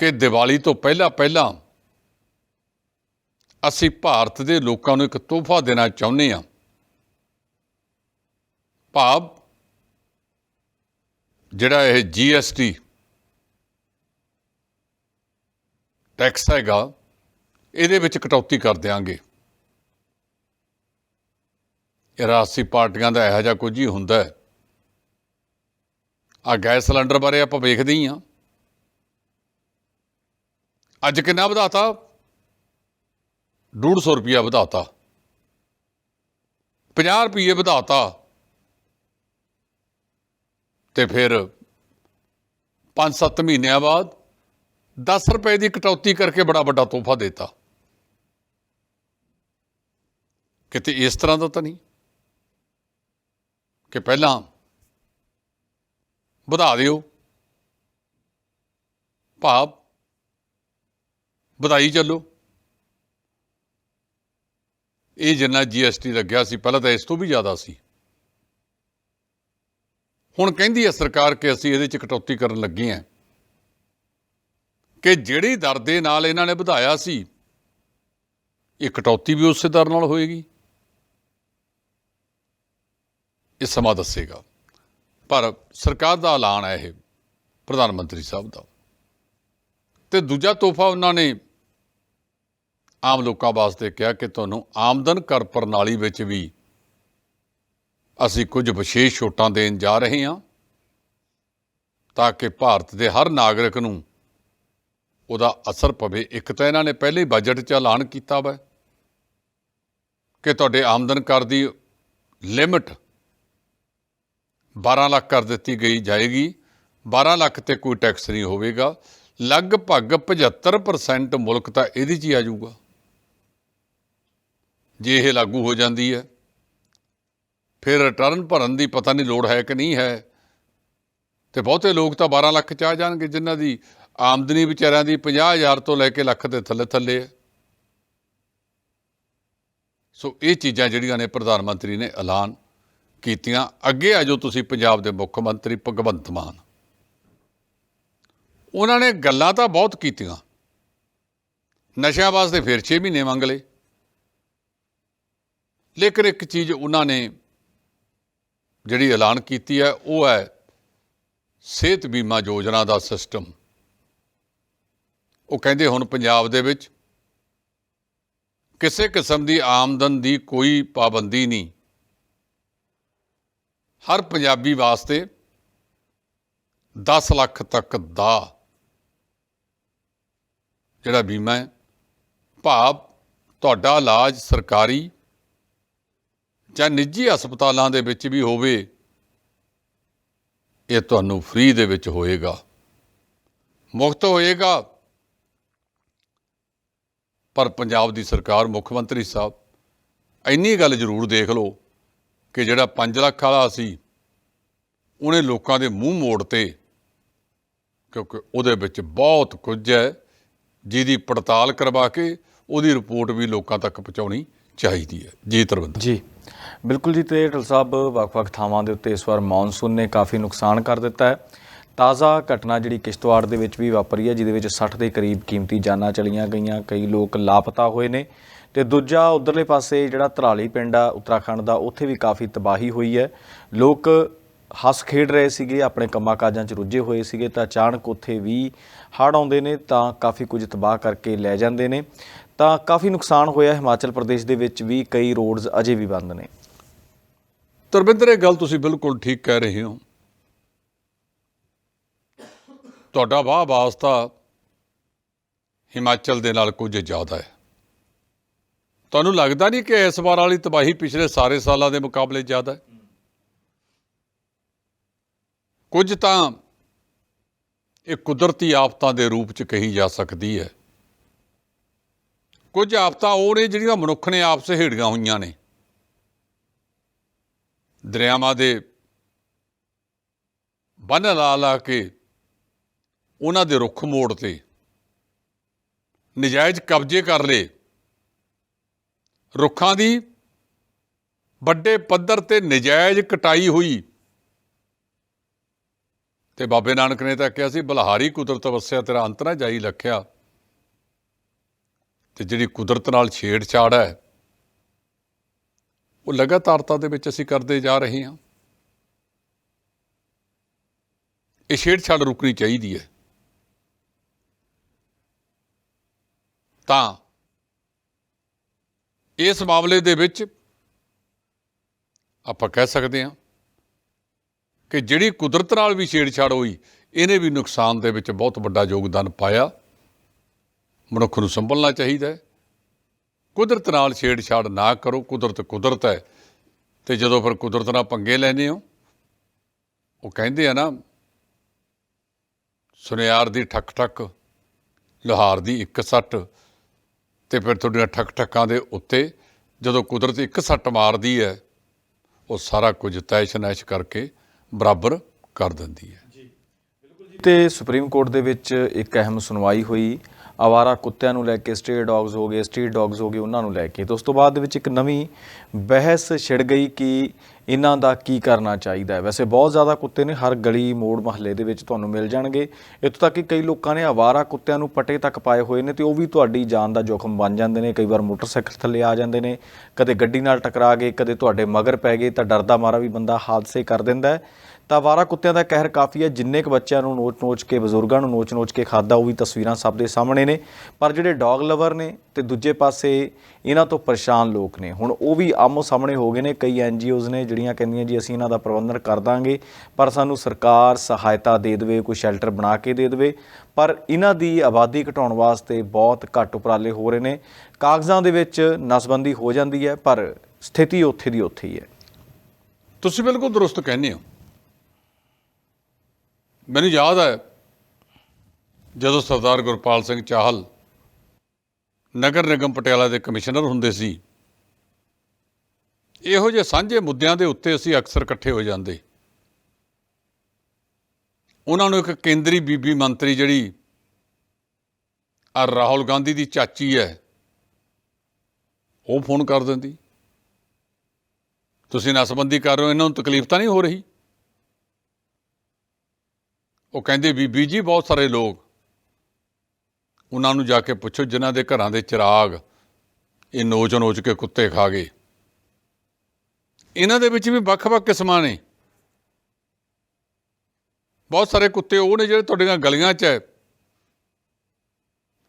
ਕਿ ਦੀਵਾਲੀ ਤੋਂ ਪਹਿਲਾਂ ਪਹਿਲਾਂ ਅਸੀਂ ਭਾਰਤ ਦੇ ਲੋਕਾਂ ਨੂੰ ਇੱਕ ਤੋਹਫਾ ਦੇਣਾ ਚਾਹੁੰਦੇ ਹਾਂ। ਭਾਵ ਜਿਹੜਾ ਇਹ ਜੀਐਸਟੀ ਟੈਕਸ ਹੈਗਾ, ਇਹਦੇ ਵਿੱਚ ਕਟੌਤੀ ਕਰ ਦਿਆਂਗੇ। ਇਹ ਰਾਜਸੀ ਪਾਰਟੀਆਂ ਦਾ ਇਹੋ ਜਿਹਾ ਕੁਝ ਹੀ ਹੁੰਦਾ ਹੈ। ਆ ਗੈਸ ਸਿਲੰਡਰ ਬਾਰੇ ਆਪਾਂ ਵੇਖਦੇ ਹੀ ਆ ਅੱਜ ਕਿੰਨਾ ਵਧਾਤਾ? 150 ਰੁਪਿਆ ਵਧਾਤਾ। 50 ਰੁਪਏ ਵਧਾਤਾ। ਤੇ ਫਿਰ 5-7 ਮਹੀਨਿਆਂ ਬਾਅਦ 10 ਰੁਪਏ ਦੀ ਕਟੌਤੀ ਕਰਕੇ ਬੜਾ ਵੱਡਾ ਤੋਹਫਾ ਦਿੱਤਾ। ਕਿਤੇ ਇਸ ਤਰ੍ਹਾਂ ਦਾ ਤਾਂ ਨਹੀਂ? ਕਿ ਪਹਿਲਾਂ ਵਧਾ ਦਿਓ। ਭਾਵ ਵਧਾਈ ਚੱਲੋ। ਇਹ ਜਿੰਨਾ ਜੀਐਸਟੀ ਲੱਗਿਆ ਸੀ, ਪਹਿਲਾਂ ਤਾਂ ਇਸ ਤੋਂ ਵੀ ਜ਼ਿਆਦਾ ਸੀ। ਹੁਣ ਕਹਿੰਦੀ ਹੈ ਸਰਕਾਰ ਕਿ ਅਸੀਂ ਇਹਦੇ ਚ ਕਟੌਤੀ ਕਰਨ ਲੱਗੇ ਹਾਂ। ਕਿ ਜਿਹੜੀ ਦਰ ਦੇ ਨਾਲ ਇਹਨਾਂ ਨੇ ਵਧਾਇਆ ਸੀ, ਇਹ ਕਟੌਤੀ ਵੀ ਉਸੇ ਦਰ ਨਾਲ ਹੋਏਗੀ। ਇਹ ਸਮਾਂ ਦੱਸੇਗਾ। ਪਰ ਸਰਕਾਰ ਦਾ ਐਲਾਨ ਹੈ ਇਹ, ਪ੍ਰਧਾਨ ਮੰਤਰੀ ਸਾਹਿਬ ਦਾ। ਤੇ ਦੂਜਾ ਤੋਹਫਾ ਉਹਨਾਂ ਨੇ ਆਮ ਲੋਕਾਂ ਵਾਸਤੇ ਕਿਹਾ ਕਿ ਤੁਹਾਨੂੰ ਆਮਦਨ ਕਰ ਪ੍ਰਣਾਲੀ ਵਿੱਚ ਵੀ ਅਸੀਂ ਕੁਝ ਵਿਸ਼ੇਸ਼ ਛੋਟਾਂ ਦੇਣ ਜਾ ਰਹੇ ਹਾਂ ਤਾਂ ਕਿ ਭਾਰਤ ਦੇ ਹਰ ਨਾਗਰਿਕ ਨੂੰ ਉਹਦਾ ਅਸਰ ਪਵੇ। ਇੱਕ ਤਾਂ ਇਹਨਾਂ ਨੇ ਪਹਿਲੇ ਹੀ ਬਜਟ 'ਚ ਐਲਾਨ ਕੀਤਾ ਵਾ ਕਿ ਤੁਹਾਡੇ ਆਮਦਨ ਕਰ ਦੀ ਲਿਮਟ 12 ਲੱਖ ਕਰ ਦਿੱਤੀ ਗਈ ਜਾਏਗੀ। 12 ਲੱਖ ਤੇ ਕੋਈ ਟੈਕਸ ਨਹੀਂ ਹੋਵੇਗਾ। ਲਗਭਗ 75% ਮੁਲਕ ਤਾਂ ਇਹਦੇ 'ਚ ਹੀ ਆ ਜਾਊਗਾ। ਜੇ ਇਹ ਲਾਗੂ ਹੋ ਜਾਂਦੀ ਹੈ, ਫਿਰ ਰਿਟਰਨ ਭਰਨ ਦੀ ਪਤਾ ਨਹੀਂ ਲੋੜ ਹੈ ਕਿ ਨਹੀਂ ਹੈ। ਤੇ ਬਹੁਤੇ ਲੋਕ ਤਾਂ 12 ਲੱਖ ਚ ਆ ਜਾਣਗੇ, ਜਿਨ੍ਹਾਂ ਦੀ ਆਮਦਨੀ ਵਿਚਾਰਿਆਂ ਦੀ 50000 ਤੋਂ ਲੈ ਕੇ ਲੱਖ ਦੇ ਥੱਲੇ ਥੱਲੇ ਹੈ। ਸੋ ਇਹ ਚੀਜ਼ਾਂ ਜਿਹੜੀਆਂ ਨੇ ਪ੍ਰਧਾਨ ਮੰਤਰੀ ਨੇ ਐਲਾਨ ਕੀਤੀਆਂ, ਅੱਗੇ ਆ ਜੋ ਤੁਸੀਂ ਪੰਜਾਬ ਦੇ ਮੁੱਖ ਮੰਤਰੀ ਭਗਵੰਤ ਮਾਨ। ਉਹਨਾਂ ਨੇ ਗੱਲਾਂ ਤਾਂ ਬਹੁਤ ਕੀਤੀਆਂ। ਨਸ਼ਿਆਂ ਵਾਸਤੇ ਫਿਰ 6 ਮਹੀਨੇ ਮੰਗ ਲਏ। ਲੇਕਿਨ ਇੱਕ ਚੀਜ਼ ਉਹਨਾਂ ਨੇ ਜਿਹੜੀ ਐਲਾਨ ਕੀਤੀ ਹੈ, ਉਹ ਹੈ ਸਿਹਤ ਬੀਮਾ ਯੋਜਨਾ ਦਾ ਸਿਸਟਮ। ਉਹ ਕਹਿੰਦੇ ਹੁਣ ਪੰਜਾਬ ਦੇ ਵਿੱਚ ਕਿਸੇ ਕਿਸਮ ਦੀ ਆਮਦਨ ਦੀ ਕੋਈ ਪਾਬੰਦੀ ਨਹੀਂ। ਹਰ ਪੰਜਾਬੀ ਵਾਸਤੇ 10 ਲੱਖ ਤੱਕ ਦਾ ਜਿਹੜਾ ਬੀਮਾ ਹੈ, ਭਾਵ ਤੁਹਾਡਾ ਇਲਾਜ ਸਰਕਾਰੀ ਜਾਂ ਨਿੱਜੀ ਹਸਪਤਾਲਾਂ ਦੇ ਵਿੱਚ ਵੀ ਹੋਵੇ, ਇਹ ਤੁਹਾਨੂੰ ਫ੍ਰੀ ਦੇ ਵਿੱਚ ਹੋਏਗਾ। ਮੁਫਤ ਹੋਏਗਾ। ਪਰ ਪੰਜਾਬ ਦੀ ਸਰਕਾਰ, ਮੁੱਖ ਮੰਤਰੀ ਸਾਹਿਬ, ਇੰਨੀ ਗੱਲ ਜ਼ਰੂਰ ਦੇਖ ਲਓ ਕਿ ਜਿਹੜਾ 5 ਲੱਖ ਵਾਲਾ ਸੀ, ਉਹਨੇ ਲੋਕਾਂ ਦੇ ਮੂੰਹ ਮੋੜ ਤੇ, ਕਿਉਂਕਿ ਉਹਦੇ ਵਿੱਚ ਬਹੁਤ ਕੁਝ ਹੈ, ਜਿਹਦੀ ਪੜਤਾਲ ਕਰਵਾ ਕੇ ਉਹਦੀ ਰਿਪੋਰਟ ਵੀ ਲੋਕਾਂ ਤੱਕ ਪਹੁੰਚਾਉਣੀ ਚਾਹੀਦੀ ਹੈ। ਜੀ ਤਰਵਿੰਦਰ ਜੀ। ਬਿਲਕੁਲ ਜੀ, ਤੇ ਢਲ ਸਾਹਿਬ, ਵੱਖ-ਵੱਖ ਥਾਵਾਂ ਦੇ ਉੱਤੇ ਇਸ ਵਾਰ ਮੌਨਸੂਨ ਨੇ ਕਾਫੀ ਨੁਕਸਾਨ ਕਰ ਦਿੱਤਾ ਹੈ। ਤਾਜ਼ਾ ਘਟਨਾ ਜਿਹੜੀ ਕਿਸ਼ਤਵਾੜ ਦੇ ਵਿੱਚ ਵੀ ਵਾਪਰੀ ਹੈ, ਜਿਹਦੇ ਵਿੱਚ 60 ਦੇ ਕਰੀਬ ਕੀਮਤੀ ਜਾਨਾਂ ਚਲੀਆਂ ਗਈਆਂ, ਕਈ ਲੋਕ ਲਾਪਤਾ ਹੋਏ ਨੇ। ਤੇ ਦੂਜਾ ਉਧਰਲੇ ਪਾਸੇ ਜਿਹੜਾ ਧਰਾਲੀ ਪਿੰਡ ਆ, ਉੱਤਰਾਖੰਡ ਦਾ, ਉੱਥੇ ਵੀ ਕਾਫੀ ਤਬਾਹੀ ਹੋਈ ਹੈ। ਲੋਕ ਹੱਸ ਖੇਡ ਰਹੇ ਸੀਗੇ, ਆਪਣੇ ਕੰਮਾਂ ਕਾਜਾਂ 'ਚ ਰੁੱਝੇ ਹੋਏ ਸੀਗੇ, ਤਾਂ ਅਚਾਨਕ ਉੱਥੇ ਵੀ ਹੜ੍ਹ ਆਉਂਦੇ ਨੇ, ਤਾਂ ਕਾਫੀ ਕੁਝ ਤਬਾਹ ਕਰਕੇ ਲੈ ਜਾਂਦੇ ਨੇ। ਤਾਂ ਕਾਫੀ ਨੁਕਸਾਨ ਹੋਇਆ ਹਿਮਾਚਲ ਪ੍ਰਦੇਸ਼ ਦੇ ਵਿੱਚ ਵੀ ਕਈ ਰੋਡਸ ਅਜੇ ਵੀ ਬੰਦ ਨੇ। ਤਰਵਿੰਦਰ ਇਹ ਗੱਲ ਤੁਸੀਂ ਬਿਲਕੁਲ ਠੀਕ ਕਹਿ ਰਹੇ ਹੋ। ਤੁਹਾਡਾ ਵਾਹ ਵਾਸਤਾ ਹਿਮਾਚਲ ਦੇ ਨਾਲ ਕੁਝ ਜ਼ਿਆਦਾ ਹੈ। ਤੁਹਾਨੂੰ ਲੱਗਦਾ ਨਹੀਂ ਕਿ ਇਸ ਵਾਰ ਵਾਲੀ ਤਬਾਹੀ ਪਿਛਲੇ ਸਾਰੇ ਸਾਲਾਂ ਦੇ ਮੁਕਾਬਲੇ ਜ਼ਿਆਦਾ ਹੈ? ਕੁਝ ਤਾਂ ਇਹ ਕੁਦਰਤੀ ਆਫਤਾਂ ਦੇ ਰੂਪ ਚ ਕਹੀ ਜਾ ਸਕਦੀ ਹੈ। ਕੁਝ ਆਫਤਾਂ ਉਹ ਨੇ ਜਿਹੜੀਆਂ ਮਨੁੱਖ ਨੇ ਆਪ ਸਹੇੜੀਆਂ ਹੋਈਆਂ ਨੇ। ਦਰਿਆਵਾਂ ਦੇ ਬੰਨ ਲਾ ਲਾ ਕੇ ਉਹਨਾਂ ਦੇ ਰੁੱਖ ਮੋੜ ਤੇ ਨਜਾਇਜ਼ ਕਬਜ਼ੇ ਕਰ ਲਏ। ਰੁੱਖਾਂ ਦੀ ਵੱਡੇ ਪੱਧਰ ਤੇ ਨਜਾਇਜ਼ ਕਟਾਈ ਹੋਈ। ਤੇ ਬਾਬੇ ਨਾਨਕ ਨੇ ਤਾਂ ਕਿਹਾ ਸੀ, ਬਲਹਾਰੀ ਕੁਦਰਤ ਵਸਿਆ ਤੇਰਾ ਅੰਤ ਨਾ ਜਾਈ ਲਖਿਆ। ਤੇ ਜਿਹੜੀ ਕੁਦਰਤ ਨਾਲ ਛੇੜਛਾੜ ਹੈ, ਉਹ ਲਗਾਤਾਰਤਾ ਦੇ ਵਿੱਚ ਅਸੀਂ ਕਰਦੇ ਜਾ ਰਹੇ ਹਾਂ। ਇਹ ਛੇੜਛਾੜ ਰੁਕਣੀ ਚਾਹੀਦੀ ਹੈ। ਤਾਂ ਇਸ ਮਾਮਲੇ ਦੇ ਵਿੱਚ ਆਪਾਂ ਕਹਿ ਸਕਦੇ ਹਾਂ ਕਿ ਜਿਹੜੀ ਕੁਦਰਤ ਨਾਲ ਵੀ ਛੇੜਛਾੜ ਹੋਈ, ਇਹਨੇ ਵੀ ਨੁਕਸਾਨ ਦੇ ਵਿੱਚ ਬਹੁਤ ਵੱਡਾ ਯੋਗਦਾਨ ਪਾਇਆ। ਮਨੁੱਖ ਨੂੰ ਸੰਭਲਣਾ ਚਾਹੀਦਾ ਹੈ। ਕੁਦਰਤ ਨਾਲ ਛੇੜਛਾੜ ਨਾ ਕਰੋ। ਕੁਦਰਤ ਕੁਦਰਤ ਹੈ। ਤੇ ਜਦੋਂ ਫਿਰ ਕੁਦਰਤ ਨਾਲ ਪੰਗੇ ਲੈਨੇ ਹੋ, ਉਹ ਕਹਿੰਦੇ ਆ ਨਾ, ਸੁਨਿਆਰ ਦੀ ਠੱਕ ਠੱਕ ਲੋਹਾਰ ਦੀ ਇੱਕ ਸੱਟ, ਤੇ ਫਿਰ ਤੁਹਾਡੀਆਂ ਠੱਕ ਠੱਕਾਂ ਦੇ ਉੱਤੇ ਜਦੋਂ ਕੁਦਰਤ ਇੱਕ ਸੱਟ ਮਾਰਦੀ ਹੈ, ਉਹ ਸਾਰਾ ਕੁਝ ਤੈਸ਼ ਨੈਸ਼ ਕਰਕੇ ਬਰਾਬਰ ਕਰ ਦਿੰਦੀ ਹੈ। ਤੇ ਸੁਪਰੀਮ ਕੋਰਟ ਦੇ ਵਿੱਚ ਇੱਕ ਅਹਿਮ ਸੁਣਵਾਈ ਹੋਈ। ਆਵਾਰਾ ਕੁੱਤਿਆਂ ਨੂੰ ਲੈ ਕੇ ਸਟ੍ਰੇ ਡੌਗਸ ਹੋ ਗਏ ਸਟਰੀਟ ਡੌਗਸ ਹੋ ਗਏ, ਉਹਨਾਂ ਨੂੰ ਲੈ ਕੇ। ਤੇ ਉਸ ਤੋਂ ਬਾਅਦ ਦੇ ਵਿੱਚ ਇੱਕ ਨਵੀਂ ਬਹਿਸ ਛਿੜ ਗਈ ਕਿ ਇਹਨਾਂ ਦਾ ਕੀ ਕਰਨਾ ਚਾਹੀਦਾ ਹੈ। ਵੈਸੇ ਬਹੁਤ ਜ਼ਿਆਦਾ ਕੁੱਤੇ ਨੇ, ਹਰ ਗਲੀ, ਮੋੜ ਮਹੱਲੇ ਦੇ ਵਿੱਚ ਤੁਹਾਨੂੰ ਮਿਲ ਜਾਣਗੇ। ਇੱਥੋਂ ਤੱਕ ਕਿ ਕਈ ਲੋਕਾਂ ਨੇ ਆਵਾਰਾ ਕੁੱਤਿਆਂ ਨੂੰ ਪਟੇ ਤੱਕ ਪਾਏ ਹੋਏ ਨੇ ਤੇ ਉਹ ਵੀ ਤੁਹਾਡੀ ਜਾਨ ਦਾ ਜੋਖਮ ਬਣ ਜਾਂਦੇ ਨੇ। ਕਈ ਵਾਰ ਮੋਟਰਸਾਈਕਲ ਥੱਲੇ ਆ ਜਾਂਦੇ ਨੇ, ਕਦੇ ਗੱਡੀ ਨਾਲ ਟਕਰਾ ਗਏ, ਕਦੇ ਤੁਹਾਡੇ ਮਗਰ ਪੈ ਗਏ ਤਾਂ ਡਰਦਾ ਮਾਰਾ ਵੀ ਬੰਦਾ ਹਾਦਸੇ ਕਰ ਦਿੰਦਾ ਹੈ। ਤਾਂ ਵਾਰਾ ਕੁੱਤਿਆਂ ਦਾ ਕਹਿਰ ਕਾਫੀ ਹੈ। ਜਿੰਨੇ ਕੁ ਬੱਚਿਆਂ ਨੂੰ ਨੋਚ-ਨੋਚ ਕੇ, ਬਜ਼ੁਰਗਾਂ ਨੂੰ ਨੋਚ-ਨੋਚ ਕੇ ਖਾਦਾ ਉਹ ਵੀ ਤਸਵੀਰਾਂ ਸਭ ਦੇ ਸਾਹਮਣੇ ਨੇ। ਪਰ ਜਿਹੜੇ ਡੌਗ ਲਵਰ ਨੇ ਤੇ ਦੂਜੇ ਪਾਸੇ ਇਹਨਾਂ ਤੋਂ ਪਰੇਸ਼ਾਨ ਲੋਕ ਨੇ। ਹੁਣ ਉਹ ਵੀ ਆਮੋ ਸਾਹਮਣੇ ਹੋ ਗਏ ਨੇ। ਕਈ ਐਨਜੀਓਜ਼ ਨੇ ਜਿਹੜੀਆਂ ਕਹਿੰਦੀਆਂ ਜੀ, ਅਸੀਂ ਇਹਨਾਂ ਦਾ ਪ੍ਰਬੰਧਨ ਕਰ ਦਾਂਗੇ, ਪਰ ਸਾਨੂੰ ਸਰਕਾਰ ਸਹਾਇਤਾ ਦੇ ਦੇਵੇ, ਕੋਈ ਸ਼ੈਲਟਰ ਬਣਾ ਕੇ ਦੇ ਦੇਵੇ। ਪਰ ਇਹਨਾਂ ਦੀ ਆਬਾਦੀ ਘਟਾਉਣ ਵਾਸਤੇ ਬਹੁਤ ਘੱਟ ਉਪਰਾਲੇ ਹੋ ਰਹੇ ਨੇ। ਕਾਗਜ਼ਾਂ ਦੇ ਵਿੱਚ ਨਸਬੰਦੀ ਹੋ ਜਾਂਦੀ ਹੈ, ਪਰ ਸਥਿਤੀ ਉੱਥੇ ਦੀ ਉੱਥੇ ਹੀ ਹੈ। ਤੁਸੀਂ ਬਿਲਕੁਲ ਦਰੁਸਤ ਕਹਿੰਦੇ ਹੋ। ਮੈਨੂੰ ਯਾਦ ਹੈ ਜਦੋਂ ਸਰਦਾਰ ਗੁਰਪਾਲ ਸਿੰਘ ਚਾਹਲ ਨਗਰ ਨਿਗਮ ਪਟਿਆਲਾ ਦੇ ਕਮਿਸ਼ਨਰ ਹੁੰਦੇ ਸੀ, ਇਹੋ ਜਿਹੇ ਸਾਂਝੇ ਮੁੱਦਿਆਂ ਦੇ ਉੱਤੇ ਅਸੀਂ ਅਕਸਰ ਇਕੱਠੇ ਹੋ ਜਾਂਦੇ। ਉਹਨਾਂ ਨੂੰ ਇੱਕ ਕੇਂਦਰੀ ਬੀਬੀ ਮੰਤਰੀ ਜਿਹੜੀ ਆ ਰਾਹੁਲ ਗਾਂਧੀ ਦੀ ਚਾਚੀ ਹੈ, ਉਹ ਫੋਨ ਕਰ ਦਿੰਦੀ। ਤੁਸੀਂ ਨਸਬੰਦੀ ਕਰ ਰਹੇ ਹੋ, ਇਹਨਾਂ ਨੂੰ ਤਕਲੀਫ ਤਾਂ ਨਹੀਂ ਹੋ ਰਹੀ? ਉਹ ਕਹਿੰਦੇ, ਬੀਬੀ ਜੀ, ਬਹੁਤ ਸਾਰੇ ਲੋਕ ਉਹਨਾਂ ਨੂੰ ਜਾ ਕੇ ਪੁੱਛੋ, ਜਿਨ੍ਹਾਂ ਦੇ ਘਰਾਂ ਦੇ ਚਿਰਾਗ ਇਹ ਨੋਚ-ਨੋਚ ਕੇ ਕੁੱਤੇ ਖਾ ਗਏ। ਇਹਨਾਂ ਦੇ ਵਿੱਚ ਵੀ ਵੱਖ-ਵੱਖ ਕਿਸਮਾਂ ਨੇ। ਬਹੁਤ ਸਾਰੇ ਕੁੱਤੇ ਉਹ ਨੇ ਜਿਹੜੇ ਤੁਹਾਡੀਆਂ ਗਲੀਆਂ 'ਚ ਹੈ।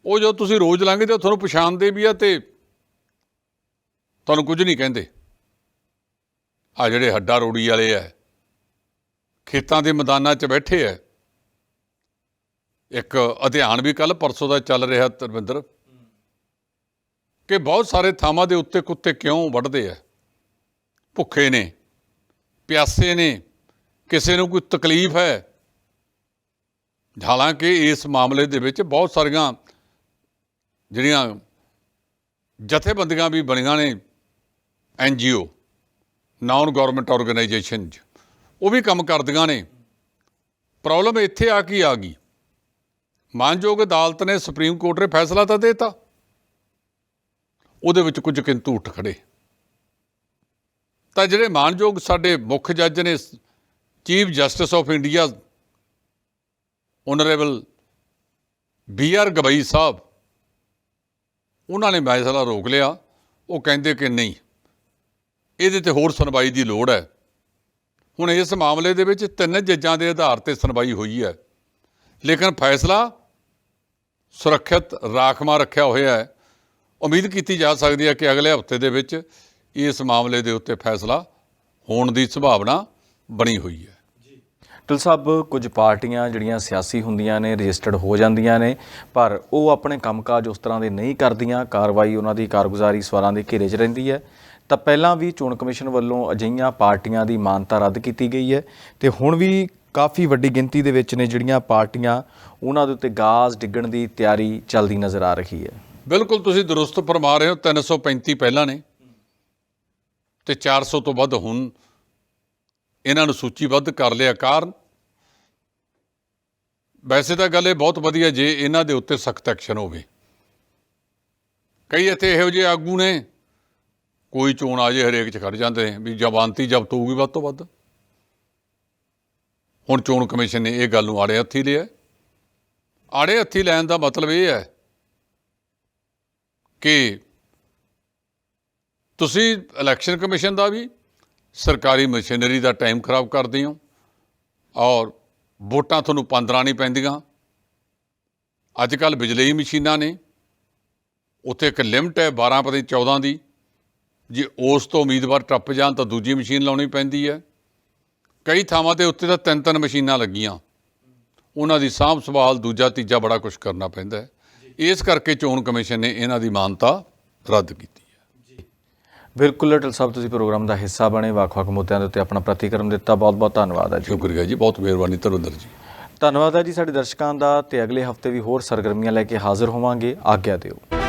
ਉਹ ਜੋ ਤੁਸੀਂ ਰੋਜ਼ ਲੰਘਦੇ ਹੋ, ਤੁਹਾਨੂੰ ਪਛਾਣਦੇ ਵੀ ਆ ਤੇ ਤੁਹਾਨੂੰ ਕੁਝ ਨਹੀਂ ਕਹਿੰਦੇ। ਆ ਜਿਹੜੇ ਹੱਡਾ ਰੋੜੀ ਵਾਲੇ ਆ, ਖੇਤਾਂ ਦੇ ਮੈਦਾਨਾਂ 'ਚ ਬੈਠੇ ਆ ਇੱਕ ਅਧਿਐਨ ਵੀ ਕੱਲ ਪਰਸੋਂ ਦਾ ਚੱਲ ਰਿਹਾ ਤਰਵਿੰਦਰ ਕਿ ਬਹੁਤ ਸਾਰੇ ਥਾਵਾਂ ਦੇ ਉੱਤੇ ਕੁੱਤੇ ਕਿਉਂ ਵੱਢਦੇ ਆ? ਭੁੱਖੇ ਨੇ, ਪਿਆਸੇ ਨੇ, ਕਿਸੇ ਨੂੰ ਕੋਈ ਤਕਲੀਫ ਹੈ? ਹਾਲਾਂਕਿ ਇਸ ਮਾਮਲੇ ਦੇ ਵਿੱਚ ਬਹੁਤ ਸਾਰੀਆਂ ਜਿਹੜੀਆਂ ਜਥੇਬੰਦੀਆਂ ਵੀ ਬਣੀਆਂ ਨੇ ਐਨਜੀਓ ਨਾਨ ਗਵਰਨਮੈਂਟ ਆਰਗੇਨਾਈਜੇਸ਼ਨ ਉਹ ਵੀ ਕੰਮ ਕਰਦੀਆਂ ਨੇ। ਪ੍ਰੋਬਲਮ ਇੱਥੇ ਆ ਕੀ ਆ ਗਈ? ਮਾਨਯੋਗ ਅਦਾਲਤ ਨੇ ਸੁਪਰੀਮ ਕੋਰਟ ਨੇ ਫੈਸਲਾ ਤਾਂ ਦੇਤਾ। ਉਹਦੇ ਵਿੱਚ ਕੁਝ ਕਿੰਤੂ ਉੱਠ ਖੜੇ। ਤਾਂ ਜਿਹੜੇ ਮਾਨਯੋਗ ਸਾਡੇ ਮੁੱਖ ਜੱਜ ਨੇ chief justice of India honourable B R Gavai sahib, ਉਹਨਾਂ ਨੇ ਫੈਸਲਾ ਰੋਕ ਲਿਆ। ਉਹ ਕਹਿੰਦੇ ਕਿ ਨਹੀਂ, ਇਹਦੇ ਤੇ ਹੋਰ ਸੁਣਵਾਈ ਦੀ ਲੋੜ ਹੈ। ਹੁਣ ਇਸ ਮਾਮਲੇ ਦੇ ਵਿੱਚ ਤਿੰਨ ਜੱਜਾਂ ਦੇ ਆਧਾਰ ਤੇ ਸੁਣਵਾਈ ਹੋਈ ਹੈ। ਲੇਕਿਨ ਫੈਸਲਾ ਸੁਰੱਖਿਅਤ ਰਾਖਵਾਂ ਰੱਖਿਆ ਹੋਇਆ ਹੈ। ਉਮੀਦ ਕੀਤੀ ਜਾ ਸਕਦੀ ਹੈ ਕਿ ਅਗਲੇ ਹਫ਼ਤੇ ਦੇ ਵਿੱਚ ਇਸ ਮਾਮਲੇ ਦੇ ਉੱਤੇ ਫੈਸਲਾ ਹੋਣ ਦੀ ਸੰਭਾਵਨਾ ਬਣੀ ਹੋਈ ਹੈ। ਟਲ ਸਾਹਿਬ, ਕੁਝ ਪਾਰਟੀਆਂ ਜਿਹੜੀਆਂ ਸਿਆਸੀ ਹੁੰਦੀਆਂ ਨੇ, ਰਜਿਸਟਰਡ ਹੋ ਜਾਂਦੀਆਂ ਨੇ, ਪਰ ਉਹ ਆਪਣੇ ਕੰਮਕਾਜ ਉਸ ਤਰ੍ਹਾਂ ਦੇ ਨਹੀਂ ਕਰਦੀਆਂ। ਕਾਰਵਾਈ ਉਹਨਾਂ ਦੀ ਕਾਰਗੁਜ਼ਾਰੀ ਸਵਾਰਾਂ ਦੇ ਘੇਰੇ 'ਚ ਰਹਿੰਦੀ ਹੈ। ਤਾਂ ਪਹਿਲਾਂ ਵੀ ਚੋਣ ਕਮਿਸ਼ਨ ਵੱਲੋਂ ਅਜਿਹੀਆਂ ਪਾਰਟੀਆਂ ਦੀ ਮਾਨਤਾ ਰੱਦ ਕੀਤੀ ਗਈ ਹੈ। ਤੇ ਹੁਣ ਵੀ ਕਾਫੀ ਵੱਡੀ ਗਿਣਤੀ ਦੇ ਵਿੱਚ ਨੇ ਜਿਹੜੀਆਂ ਪਾਰਟੀਆਂ, ਉਹਨਾਂ ਦੇ ਉੱਤੇ ਗਾਜ਼ ਡਿੱਗਣ ਦੀ ਤਿਆਰੀ ਚੱਲਦੀ ਨਜ਼ਰ ਆ ਰਹੀ ਹੈ। ਬਿਲਕੁਲ, ਤੁਸੀਂ ਦਰੁਸਤ ਫਰਮਾ ਰਹੇ ਹੋ 335 ਪਹਿਲਾਂ ਨੇ ਤੇ 400 ਤੋਂ ਵੱਧ ਹੁਣ। ਇਹਨਾਂ ਨੂੰ ਸੂਚੀਬੱਧ ਕਰ ਲਿਆ ਕਾਰਨ। ਵੈਸੇ ਤਾਂ ਗੱਲ ਇਹ ਬਹੁਤ ਵਧੀਆ ਜੇ ਇਹਨਾਂ ਦੇ ਉੱਤੇ ਸਖਤ ਐਕਸ਼ਨ ਹੋਵੇ। ਕਈ ਇੱਥੇ ਇਹੋ ਜਿਹੇ ਆਗੂ ਨੇ, ਕੋਈ ਚੋਣ ਆ ਜੇ ਹਰੇਕ ਚ ਖੜ ਜਾਂਦੇ ਵੀ ਜ਼ਬਾਨਤੀ ਜ਼ਬਤ ਹੋਊਗੀ ਵੱਧ ਤੋਂ ਵੱਧ। ਹੁਣ ਚੋਣ ਕਮਿਸ਼ਨ ਨੇ ਇਹ ਗੱਲ ਨੂੰ ਆੜੇ ਹੱਥੀ ਲਿਆ ਆੜੇ ਹੱਥੀ ਲੈਣ ਦਾ ਮਤਲਬ ਇਹ ਹੈ ਕਿ ਤੁਸੀਂ ਇਲੈਕਸ਼ਨ ਕਮਿਸ਼ਨ ਦਾ ਵੀ ਸਰਕਾਰੀ ਮਸ਼ੀਨਰੀ ਦਾ ਟਾਈਮ ਖਰਾਬ ਕਰਦੇ ਹੋ ਔਰ ਵੋਟਾਂ ਤੁਹਾਨੂੰ 15 ਨਹੀਂ ਪੈਂਦੀਆਂ। ਅੱਜ ਕੱਲ ਬਿਜਲੀ ਮਸ਼ੀਨਾਂ ਨੇ, ਉੱਥੇ ਇੱਕ ਲਿਮਟ ਹੈ 12 ਪਤਾ ਨਹੀਂ 14 ਦੀ। ਜੇ ਉਸ ਤੋਂ ਉਮੀਦਵਾਰ ਟੱਪ ਜਾਣ ਤਾਂ ਦੂਜੀ ਮਸ਼ੀਨ ਲਾਉਣੀ ਪੈਂਦੀ ਹੈ। ਕਈ ਥਾਵਾਂ ਤੇ ਉੱਤੇ ਤਾਂ ਤਿੰਨ ਤਿੰਨ ਮਸ਼ੀਨਾਂ ਲੱਗੀਆਂ। ਉਹਨਾਂ ਦੀ ਸਾਂਭ ਸੰਭਾਲ ਦੂਜਾ ਤੀਜਾ ਬੜਾ ਕੁਝ ਕਰਨਾ ਪੈਂਦਾ ਹੈ। ਇਸ ਕਰਕੇ ਚੋਣ ਕਮਿਸ਼ਨ ਨੇ ਇਹਨਾਂ ਦੀ ਮਾਨਤਾ ਰੱਦ ਕੀਤੀ ਹੈ। ਬਿਲਕੁਲ ਅਟਲ ਸਾਹਿਬ ਤੁਸੀਂ ਪ੍ਰੋਗਰਾਮ ਦਾ ਹਿੱਸਾ ਬਣੇ। ਵੱਖ-ਵੱਖ ਮੁੱਦਿਆਂ ਦੇ ਉੱਤੇ ਆਪਣਾ ਪ੍ਰਤੀਕਰਮ ਦਿੱਤਾ। ਬਹੁਤ-ਬਹੁਤ ਧੰਨਵਾਦ ਹੈ ਜੀ। ਸ਼ੁਕਰੀਆ ਜੀ। ਬਹੁਤ ਮਿਹਰਬਾਨੀ ਧਰਮਿੰਦਰ ਜੀ। ਧੰਨਵਾਦ ਹੈ ਜੀ ਸਾਡੇ ਦਰਸ਼ਕਾਂ ਦਾ। ਤੇ ਅਗਲੇ ਹਫ਼ਤੇ ਵੀ ਹੋਰ ਸਰਗਰਮੀਆਂ ਲੈ ਕੇ ਹਾਜ਼ਰ ਹੋਵਾਂਗੇ। ਆਗਿਆ ਦਿਓ।